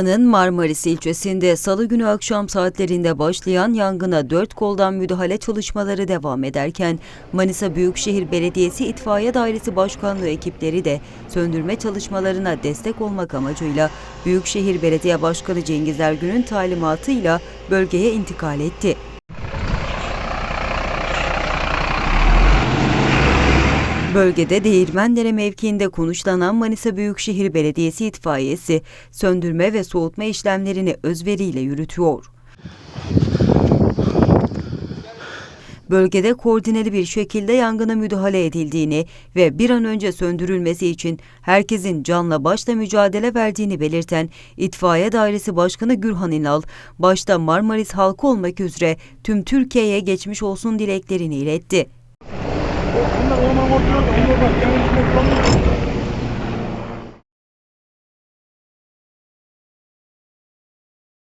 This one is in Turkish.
Manisa'nın Marmaris ilçesinde salı günü akşam saatlerinde başlayan yangına dört koldan müdahale çalışmaları devam ederken Manisa Büyükşehir Belediyesi İtfaiye Dairesi Başkanlığı ekipleri de söndürme çalışmalarına destek olmak amacıyla Büyükşehir Belediye Başkanı Cengiz Ergün'ün talimatıyla bölgeye intikal etti. Bölgede Değirmendere mevkiinde konuşlanan Manisa Büyükşehir Belediyesi itfaiyesi söndürme ve soğutma işlemlerini özveriyle yürütüyor. Bölgede koordineli bir şekilde yangına müdahale edildiğini ve bir an önce söndürülmesi için herkesin canla başla mücadele verdiğini belirten İtfaiye Dairesi Başkanı Gürhan İnal, başta Marmaris halkı olmak üzere tüm Türkiye'ye geçmiş olsun dileklerini iletti. Onlar onu vurdular, bak